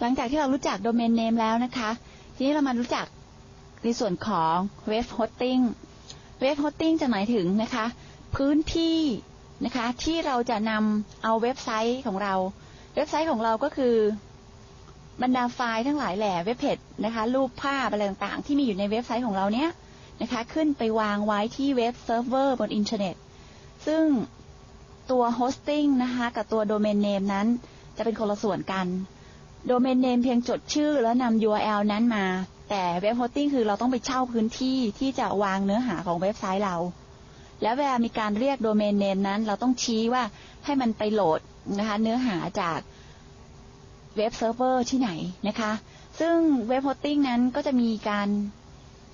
หลังจากที่เรารู้จักโดเมนเนมแล้วนะคะ ทีนี้เรามารู้จักในส่วนของเว็บโฮสติ้งเว็บโฮสติ้งจะหมายถึงนะคะ พื้นที่นะคะที่เราจะนำเอาเว็บไซต์ของเรา เว็บไซต์ของเราก็คือบรรดาไฟล์ทั้งหลายแหล่เว็บเพจนะคะ รูปภาพอะไรต่างๆ ที่มีอยู่ในเว็บไซต์ของเราเนี้ยนะคะขึ้นไปวางไว้ที่เว็บเซิร์ฟเวอร์บนอินเทอร์เน็ต ซึ่งตัวโฮสติ้งนะคะกับตัวโดเมนเนมนั้นจะเป็นคนละส่วนกัน โดเมนเนมเพียงจดชื่อแล้วนำ URL นั้นมา แต่เว็บโฮสติ้งคือเราต้องไปเช่าพื้นที่ที่จะวางเนื้อหาของเว็บไซต์เรา แล้วเวลามีการเรียกโดเมนเนมนั้น เราต้องชี้ว่าให้มันไปโหลดนะคะเนื้อหาจากเว็บเซิร์ฟเวอร์ที่ไหนนะคะ ซึ่งเว็บโฮสติ้งนั้นก็จะมีการ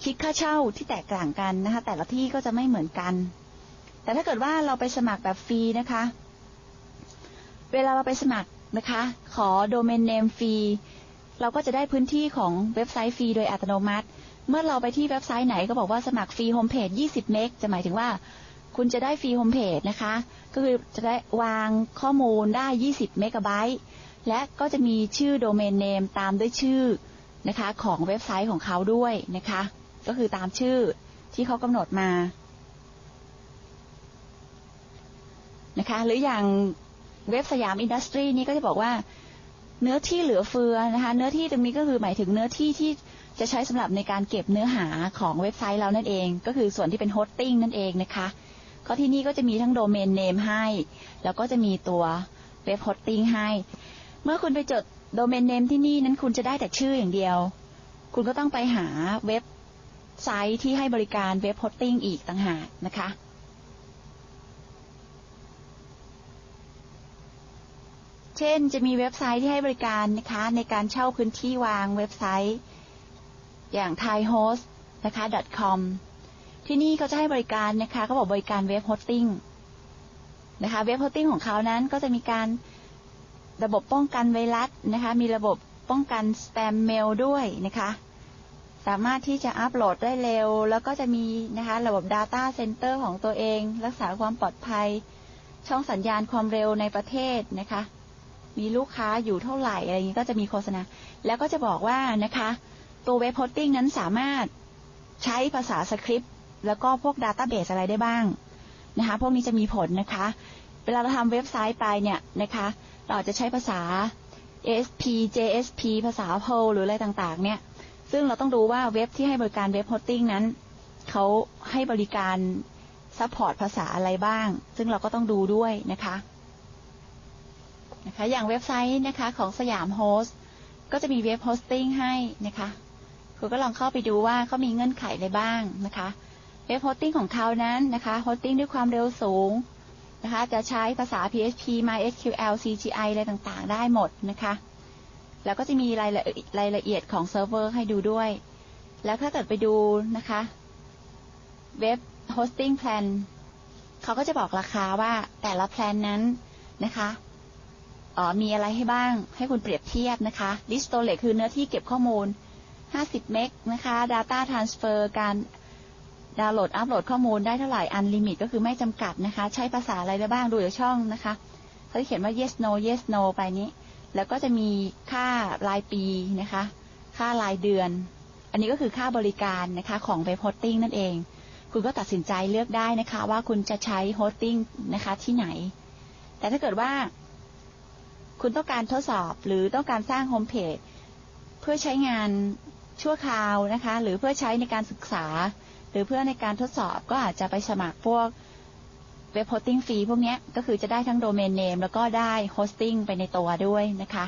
คิดค่าเช่าที่แตกต่างกันนะคะ แต่ละที่ก็จะไม่เหมือนกัน แต่ถ้าเกิดว่าเราไปสมัครแบบฟรีนะคะ เวลาเราไปสมัคร นะคะ ขอโดเมนเนมฟรี เราก็จะได้พื้นที่ของเว็บไซต์ฟรีโดยอัตโนมัติ เมื่อเราไปที่เว็บไซต์ไหนก็บอกว่าสมัครฟรีโฮมเพจ20 เมกจะหมายถึงว่า คุณจะได้ฟรีโฮมเพจนะคะ ก็คือจะได้วางข้อมูลได้ 20 เมกะไบต์ และก็จะมีชื่อโดเมนเนมตามด้วยชื่อนะคะของเว็บไซต์ของเขาด้วยนะคะ ก็คือตามชื่อที่เขากำหนดมานะคะหรืออย่าง เว็บสยามอินดัสทรีนี่ก็จะบอกว่าเนื้อที่เหลือเฟือนะคะ เนื้อที่ตรงนี้ก็คือหมายถึงเนื้อที่ที่จะใช้สำหรับในการเก็บเนื้อหาของเว็บไซต์เรานั่นเอง ก็คือส่วนที่เป็นโฮสติ้งนั่นเองนะคะก็ที่นี่ก็จะมีทั้งโดเมนเนมให้ แล้วก็จะมีตัวเว็บโฮสติ้งให้ เมื่อคุณไปจดโดเมนเนมที่นี่นั้นคุณจะได้แต่ชื่ออย่างเดียว คุณก็ต้องไปหาเว็บไซต์ที่ให้บริการเว็บโฮสติ้งอีกต่างหากนะคะ เช่น จะมีเว็บไซต์ที่ให้บริการนะคะ ในการเช่าพื้นที่วางเว็บไซต์ อย่าง thaihost นะคะ .com ที่นี่เขาจะให้บริการนะคะเขาบอกบริการเว็บโฮสติ้งนะคะเว็บโฮสติ้งของเขานั้นก็จะมีการระบบป้องกันไวรัสนะคะ มีระบบป้องกันสแปมเมลด้วยนะคะ สามารถที่จะอัปโหลดได้เร็ว แล้วก็จะมีนะคะระบบ Data Center ของตัวเอง รักษาความปลอดภัย ช่องสัญญาณความเร็วในประเทศนะคะ มีลูกค้าอยู่เท่าไหร่อะไรอย่างนี้ก็จะมีโฆษณา แล้วก็จะบอกว่านะคะ ตัวเว็บโฮสติ้งนั้นสามารถใช้ภาษาสคริปต์แล้วก็พวกดัตต้าเบสอะไรได้บ้างนะคะ พวกนี้จะมีผลนะคะ เวลาเราทำเว็บไซต์ไปเนี่ยนะคะ เราจะใช้ภาษา ASP JSP ภาษา POL หรืออะไรต่างๆ เนี่ย ซึ่งเราต้องดูว่าเว็บที่ให้บริการเว็บโฮสติ้งนั้น เขาให้บริการซัพพอร์ตภาษาอะไรบ้าง ซึ่งเราก็ต้องดูด้วยนะคะ นะคะ อย่างเว็บไซต์นะคะของสยามโฮสก็จะมีเว็บโฮสติ้งให้นะคะคุณก็ลองเข้าไปดูว่าเขามีเงื่อนไขอะไรบ้างนะคะ เว็บโฮสติ้งของเขานั้นนะคะโฮสติ้งด้วยความเร็วสูงนะคะจะใช้ภาษา PHP MySQL CGI อะไรต่างๆ ได้หมดนะคะ แล้วก็จะมีรายละรายละเอียดของเซิร์ฟเวอร์ให้ดูด้วย แล้วถ้าเกิดไปดูนะคะเว็บโฮสติ้งแพลนเขาก็จะบอกราคาว่าแต่ละแพลนนั้นนะคะ มีอะไรให้บ้าง ให้คุณเปรียบเทียบนะคะ l i s t o r a g e คือเนื้อที่เก็บข้อมูล 50 เมกนะคะ Data Transfer การดาวน์โหลดอัปโหลดข้อมูลได้เท่าไหร่ อันลิมิตก็คือไม่จำกัดนะคะ ใช้ภาษาอะไรได้บ้างดูจากช่องนะคะเขาจะเขียนว่า yes no yes no ไปนี้ แล้วก็จะมีค่ารายปีนะคะ ค่ารายเดือน อันนี้ก็คือค่าบริการนะคะของเว็บโฮสติ้งนั่นเอง คุณก็ตัดสินใจเลือกได้นะคะ ว่าคุณจะใช้โฮสติ้งนะคะที่ไหน แต่ถ้าเกิดว่า คุณต้องการทดสอบหรือต้องการสร้างโฮมเพจเพื่อใช้งานชั่วคราวนะคะ หรือเพื่อใช้ในการศึกษา หรือเพื่อในการทดสอบก็อาจจะไปสมัครพวกเว็บโฮสติ้งฟรีพวกนี้ก็คือจะได้ทั้งโดเมนเนมแล้วก็ได้โฮสติ้งไปในตัวด้วยนะคะ